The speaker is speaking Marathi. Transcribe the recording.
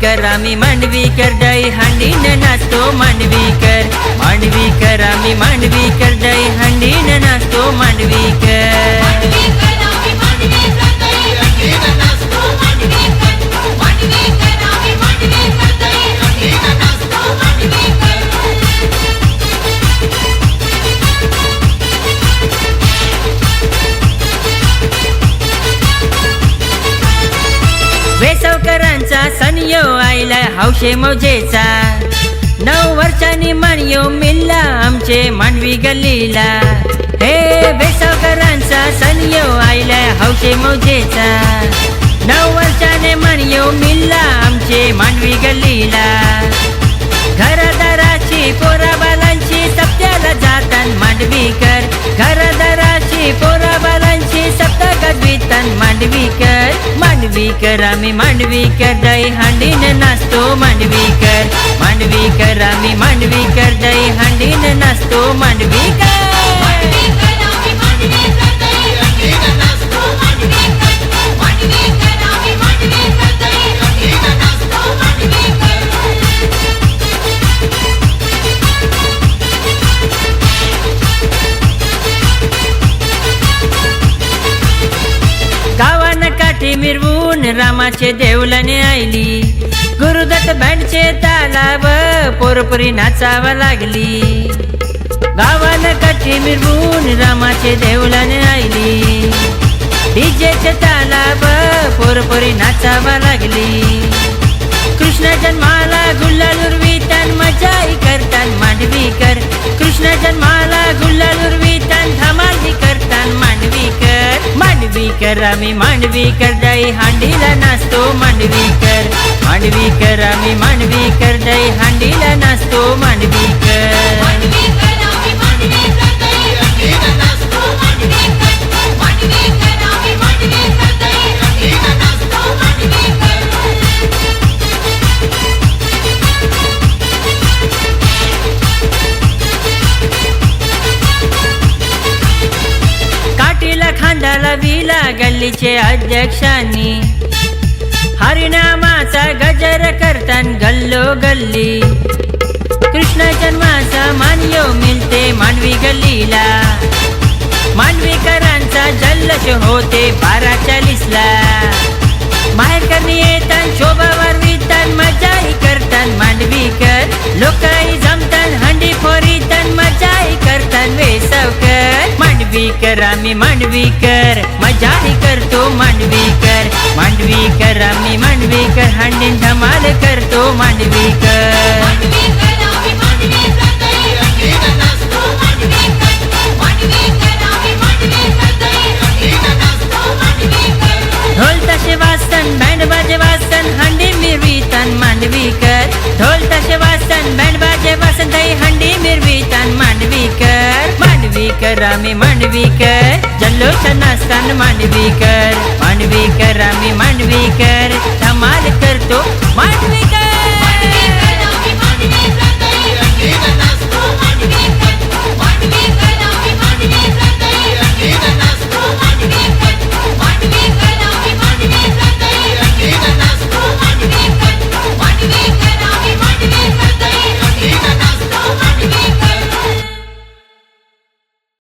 मांडवीकर आम्ही मांडवीकर दही हंडीन नाचतो मांडवीकर मांडवीकर आम्ही मांडवीकर दही हंडीन नाचतो मांडवीकर आमचे हौशे मौजेचा. नऊ वर्षांनी मन मिल्ला आमचे मांडवी गल्लीला. हे वेसवकरांचा सण यो आईला हौशे मौजेचा. नऊ वर्षाने मन मिल्ला आमचे मांडवी गल्लीला. मांडवीकर आम्ही मांडवीकर दही हांडीन नाचतो मांडवीकर मांडवीकर आम्ही मांडवीकर दही हांडीन नाचतो मांडवीकर गावानं काठी मिरवून रामाचे देवलाने आईली गुरुदत्त बँडचे तालाव पोरपुरी नाचावा लागली. गावानं काठी मिरवून रामाचे देवलाने आईली डीजेचे तालाव पोरपुरी नाचावा लागली. कृष्ण जन्माला गुल्ला उर्वितान मजाई मांडवीकर आम्ही मांडवीकर जाई हांडीला नाचतो मांडवीकर मांडवीकर आम्ही मांडवीकर जाई हांडीला नाचतो मांडवीकर गल्लीचे अध्यक्षांनी. हरिनामाचा गजर करतान गल्लो गल्ली. कृष्ण जन्माचा मान्यो मिळते मानवी गल्लीला. मानवीकरांचा जल्लश होते बारा चाळीसला माहेर करणी आम्ही मांडवीकर मजाही करतो मांडवीकर मांडवीकर आम्ही मांडवीकर हंडीन धमाल करतो मांडवीकर ढोल तसे वाचतान बँड बाजे वाचतान हंडी मिरवितान रामी मांडवीकर जल्लोष नाचतान मांडवीकर मांडवीकर रामी मांडवी